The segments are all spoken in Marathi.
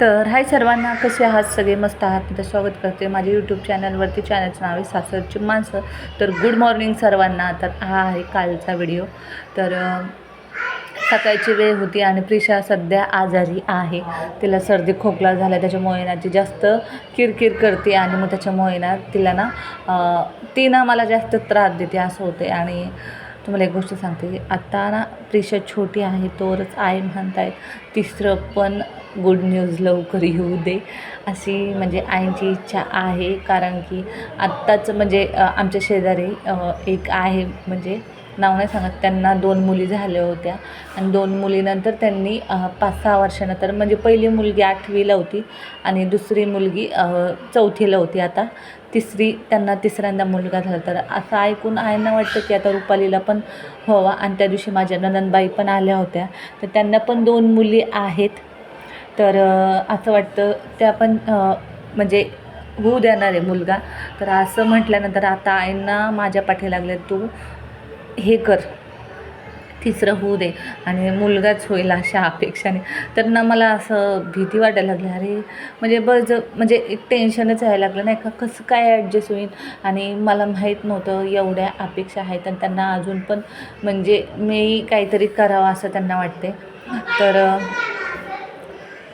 तर हाय सर्वांना कसे आहात सगळे? मस्त आहात. मी तर स्वागत करते. माझ्या यूट्यूब चॅनलवरती चॅनलचं नाव आहे सासरची माणसं. तर गुड मॉर्निंग सर्वांना. तर हा आहे कालचा व्हिडिओ तर सकाळची वेळ होती आणि प्रिशा सध्या आजारी आहे. तिला सर्दी खोकला झाला त्याच्यामुळे ना ती जास्त किरकिर करते आणि मग त्याच्यामुळे ना तिला ना ती ना मला जास्त त्रास देते असं होते आणि तुम्हाला एक गोष्ट सांगते. आत्ता ना प्रिशा छोटी आहे तोवरच आई म्हणतायत तिसरं पण गुड न्यूज लवकर येऊ दे अशी म्हणजे आईंची इच्छा आहे. कारण की आत्ताच म्हणजे आमच्या शेजारी एक आहे. म्हणजे नाव नाही सांगत त्यांना दोन मुली झाल्या होत्या. आणि दोन मुलीनंतर त्यांनी पाच सहा वर्षानंतर म्हणजे पहिली मुलगी आठवीला होती आणि दुसरी मुलगी चौथीला होती आता. तिसरी त्यांना तिसऱ्यांदा मुलगा झाला. तर असं ऐकून आईंना वाटतं की आता रुपालीला पण व्हावा. आणि त्या दिवशी माझ्या ननंदबाई पण आल्या होत्या. तर त्यांना पण दोन मुली आहेत. तर असं वाटतं त्या पण म्हणजे होऊ देणार आहे मुलगा. तर असं म्हटल्यानंतर आता आईंना माझ्या पाठी लागले तू हे कर. तिसरं होऊ दे. आणि मुलगाच होईल अशा अपेक्षाने. तर ना मला असं भीती वाटायला लागली अरे म्हणजे बरं म्हणजे एक टेन्शनच यायला लागलं नाही का? कसं काय ॲडजस्ट होईल आणि मला माहीत नव्हतं एवढ्या अपेक्षा आहेत आणि त्यांना अजून पण म्हणजे मी काहीतरी करावं असं त्यांना वाटते तर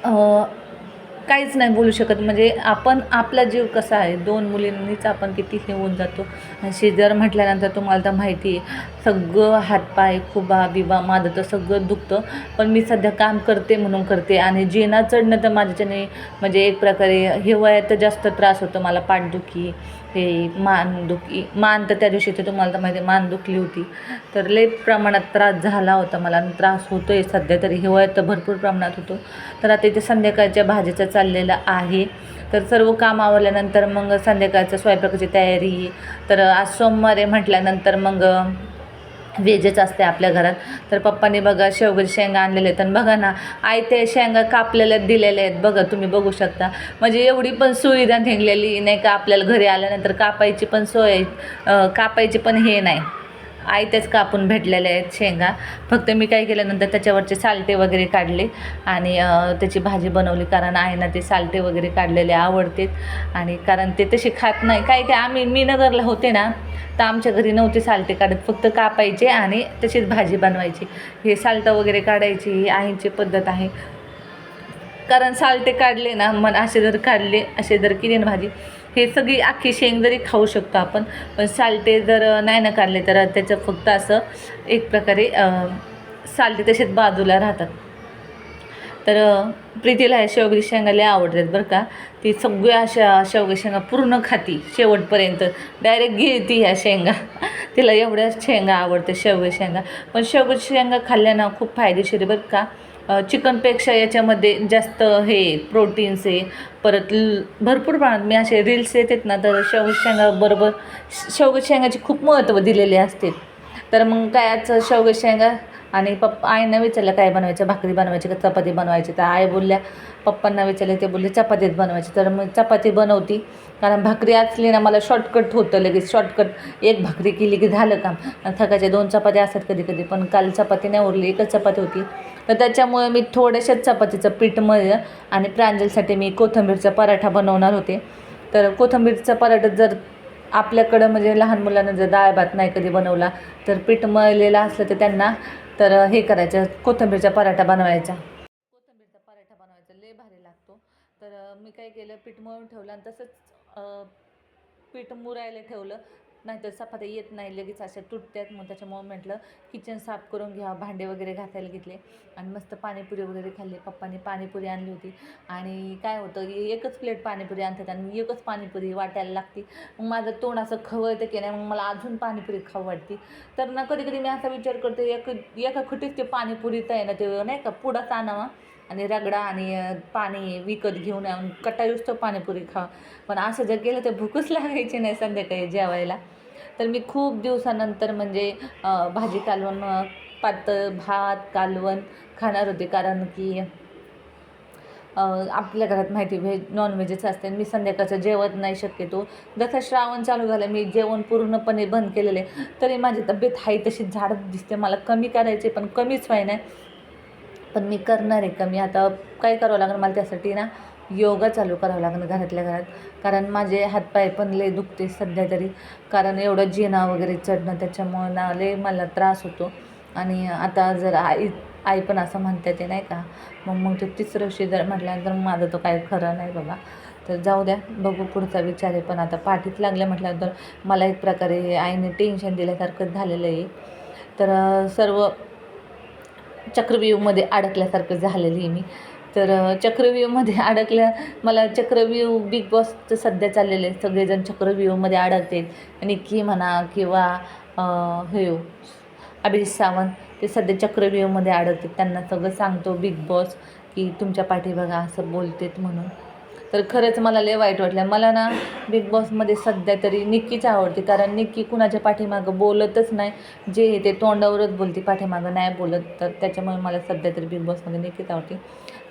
呃 काहीच नाही बोलू शकत. म्हणजे आपण आपला जीव कसा आहे? दोन मुलींनीच आपण किती हे होऊन जातो शेजार म्हटल्यानंतर तुम्हाला तर माहिती आहे सगळं हातपाय खुबा बिबा माझं तर सगळं दुखतं. पण मी सध्या काम करते म्हणून करते आणि जेना चढणं तर माझ्याच्याने म्हणजे एक प्रकारे हे वयात तर जास्त त्रास होतो. मला पाठदुखी हे मान दुखी मान तर त्या दिवशी तर तुम्हाला तर माहिती मान दुखली होती. तर लय प्रमाणात त्रास झाला होता मला त्रास होतो आहे सध्या तरी. हिवाळ्यात तर भरपूर प्रमाणात होतो. तर आता इथे संध्याकाळच्या भाजीचं चाललेलं आहे. तर सर्व काम आवरल्यानंतर मग संध्याकाळचं स्वयंपाकाची तयारी. तर आज सोमवारी म्हटल्यानंतर मग व्हेजच असते आपल्या घरात. तर पप्पाने बघा शेवगरी शेंगा आणलेल्या आहेत. आणि बघा ना आई ते शेंगा कापलेल्या दिलेल्या आहेत. बघा तुम्ही बघू शकता. म्हणजे एवढी पण सुविधा निघलेली नाही का आपल्याला घरी आल्यानंतर कापायची पण सोय कापायची पण हे नाही. आई कापून भेटलेल्या आहेत शेंगा. फक्त मी काय केल्यानंतर त्याच्यावरचे सालटे वगैरे काढले आणि त्याची भाजी बनवली कारण आहे ना ते सालटे वगैरे काढलेले आवडतेत. आणि कारण ते तसे खात नाही. काय काय आम्ही मी नगरला होते ना तर आमच्या घरी नव्हते सालटे काढत. फक्त कापायचे आणि तशीच भाजी बनवायची. हे सालटं वगैरे काढायची ही आईंची पद्धत आहे. कारण सालटे काढले ना मन असे जर काढले असे जर केली ना भाजी हे सगळी अख्खी शेंग जरी खाऊ शकतो आपण पण सालटे जर नाही ना काढले तर त्याचं फक्त असं एक प्रकारे सालटे तसेच बाजूला राहतात. तर प्रीतीला ह्या शेवगी शेंगा लय आवडतात बरं का. ती सगळ्या अशा शेवगी शेंगा पूर्ण खाती शेवटपर्यंत. डायरेक्ट घेती ह्या शेंगा. तिला एवढ्या शेंगा आवडते शेवगी शेंगा. पण शेवगी शेंगा खाल्ल्यानं खूप फायदेशीर आहे बरं का. चिकनपेक्षा याच्यामध्ये जास्त हे प्रोटीन्स आहे. परत ल भरपूर प्रमाणात मी असे रील्स येतात ना तर शेवगी शेंगा बरोबर शेवगी शेंगाचे खूप महत्त्व दिलेले असते. तर मग काय आजचं शेवग शेंगा आणि पप्पा आईनं विचारलं काय बनवायचं भाकरी बनवायची का चपाती बनवायची? तर आई बोलल्या पप्पांना विचारलं ते बोलले चपातीच बनवायची. तर मग चपाती बनवती. कारण भाकरी असली ना मला शॉर्टकट होतं लगेच. शॉर्टकट एक भाकरी केली की झालं काम. आणि दोन चपात्या असतात कधी कधी पण काल चपाती नाही उरली एकच चपाती होती. तर त्याच्यामुळे मी थोड्याशाच चपातीचं पीठ मळलं आणि प्रांजलसाठी मी कोथिंबीरचा पराठा बनवणार होते. तर कोथिंबीरचा पराठा जर आपल्याकडं म्हणजे लहान मुलांना जर डाळ भात नाही कधी बनवला तर पीठ मळलेलं असलं तर त्यांना तर हे करायचं कोथिंबीरचा पराठा बनवायचा. कोथिंबीरचा पराठा बनवायचा लय भारी लागतो. तर मी काय केलं पीठ मळून ठेवलं आणि तसंच पीठ मुरायला ठेवलं. नाहीतर चपात्या येत नाही लगेच अशा तुटत्यात. मग त्याच्यामुळं म्हटलं किचन साफ करून घ्या भांडे वगैरे घासायला घेतले. आणि मस्त पाणीपुरी वगैरे खाल्ली. पप्पाने पाणीपुरी आणली होती. आणि काय होतं की एकच प्लेट पाणीपुरी आणतात आणि एकच पाणीपुरी वाटायला लागते. मग माझं तोंड असं खवळतं की नाही मग मला अजून पाणीपुरी खाऊ वाटते. तर ना कधी कधी मी असा विचार करते एक एका खुटीच ते पाणीपुरी तर आहे ना ते नाही का पुढाच आणावा आणि रगडा आणि पाणी विकत घेऊन येऊन कटायुस्त तो पाणीपुरी खा. पण असं जर केलं तर भूकच लागायची नाही संध्याकाळी जेवायला. तर मी खूप दिवसानंतर म्हणजे भाजी कालवण पातळ भात कालवण खाणार होते. कारण की आपल्या घरात माहिती व्हेज नॉनव्हेजच असते. आणि मी संध्याकाळचं जेवत नाही शक्यतो. जसं श्रावण चालू झालं मी जेवण पूर्णपणे बंद केलेले तरी माझी तब्येत आहे तशी झाडत दिसते. मला कमी करायचे पण कमीच व्हाय नाही. पण मी करणार आहे का? मी आता काय करावं लागणार? मला त्यासाठी ना योगा चालू करावं लागणार घरातल्या घरात. कारण माझे हातपाय पण लय दुखते सध्या तरी. कारण एवढं जिना वगैरे चढणं त्याच्यामुळं ना लय मला त्रास होतो. आणि आता जर आई आई पण असं म्हणते ते नाही का? मग मग ते तिसरं जर म्हटल्यानंतर माझं तो काय खरं नाही बाबा. तर जाऊ द्या बघू पुढचा विचार आहे. पण आता पाठीत लागले म्हटल्यानंतर मला एक प्रकारे आईने टेन्शन दिल्यासारखं झालेलं आहे. तर सर्व चक्रव्यूहमध्ये अडकल्यासारखं झालेली आहे मी. तर चक्रव्यूहमध्ये अडकल्या मला चक्रव्यूह बिग बॉसचं सध्या चाललेलं आहे. सगळेजण चक्रव्यूहमध्ये आणि निक्की म्हणा किंवा हे हो, अभिजित सावंत ते सध्या चक्रव्यूहमध्ये अडकतात. त्यांना सगळं सांगतो बिग बॉस की तुमच्या पाठी बघा असं बोलतेत म्हणून. तर खरंच मला लय वाईट वाटलं. मला ना बिग बॉसमध्ये सध्या तरी निक्कीच आवडते. कारण निक्की कुणाच्या पाठीमागं बोलतच नाही. जे हे ते तोंडावरच बोलते पाठीमागं नाही बोलत. तर त्याच्यामुळे मला सध्या तरी बिग बॉसमध्ये निक्कीच आवडते.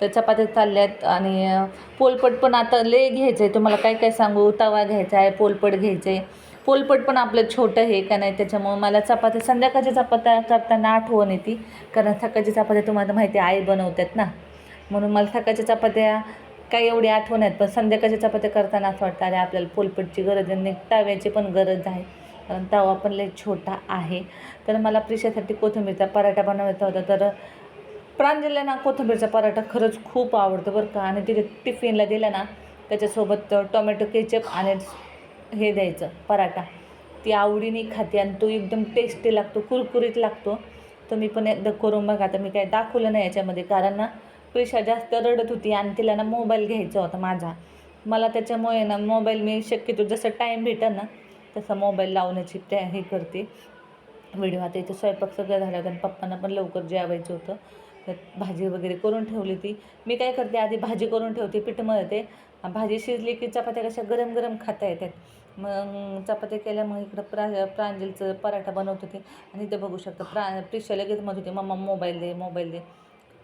तर चपात्या चालल्यात आणि पोलपट पण आता लय घ्यायचं आहे तुम्हाला काय काय सांगू? तवा घ्यायचा आहे पोलपट घ्यायचं आहे पोलपट पण आपलं छोटं हे का नाही त्याच्यामुळे मला चपात्या संध्याकाळच्या चपात्या करताना आठवण येते. कारण सकाळच्या चपात्या तुम्हाला माहिती आई बनवतात ना. म्हणून मला सकाळच्या चपात्या काही एवढी आठवण आहेत पण संध्याकाळच्या चपात्या करताना असं वाटतं अरे आपल्याला पोलपटची गरज आहे आणि तव्याची पण गरज आहे. कारण तवा पण लय छोटा आहे. तर मला प्रिशासाठी कोथिंबीरचा पराठा बनवायचा होता. तर प्रांजलला ना कोथिंबीरचा पराठा खरंच खूप आवडतो बरं का. आणि तिथे टिफिनला दिला ना त्याच्यासोबत टोमॅटो केचप आणि हे द्यायचं पराठा. ती आवडीने खाते आणि तो एकदम टेस्टी लागतो कुरकुरीत लागतो. तुम्ही पण एकदा करून बघा. आता मी काय दाखवलं नाही याच्यामध्ये. कारण ना प्रिशा जास्त रडत होती आणि तिला ना मोबाईल घ्यायचा होता माझा. मला त्याच्यामुळे ना मोबाईल मी शक्यतो जसं टाईम भेटा ना तसा मोबाईल लावण्याची त्या हे करते. व्हिडिओ आता इथे स्वयंपाक सगळं झाला होता आणि पप्पांना पण लवकर जेवायचं होतं. तर भाजी वगैरे करून ठेवली ती मी काय करते आधी भाजी करून ठेवते पीठ मळते भाजी शिजली की चपात्या कशा गरम गरम खाता येतात. मग चपात्या केल्या मग इकडं प्रा प्रांजलचं पराठा बनवत होते. आणि इथं बघू शकता प्रा प्रिशा लगेच म्हणत होती मम्मा मोबाईल दे मोबाईल दे.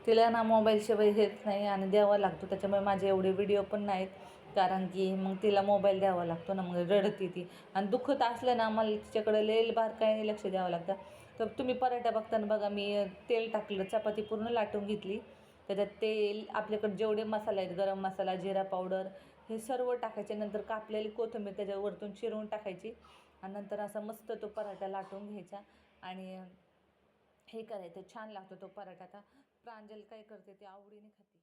तिला ना मोबाईलशिवाय हेच नाही आणि द्यावा लागतो. त्याच्यामुळे माझे एवढे व्हिडिओ पण नाहीत. कारण की मग तिला मोबाईल द्यावा लागतो ना मग रडते ती. आणि दुखत असलं ना मला तिच्याकडे लई बारकाईने लक्ष द्यावं लागतं. तर तुम्ही पराठा बघताना बघा मी तेल टाकलं चपाती पूर्ण लाटून घेतली. त्याच्यात तेल आपल्याकडे जेवढे मसाले आहेत गरम मसाला जिरा पावडर हे सर्व टाकायचे. नंतर कापलेली कोथिंबीर त्याच्यावरतून चिरवून टाकायची. आणि नंतर असा मस्त तो पराठा लाटून घ्यायचा. आणि हे करायचं छान लागतो तो पराठा आता. प्रांजल काय करते ते आवडीने खाते.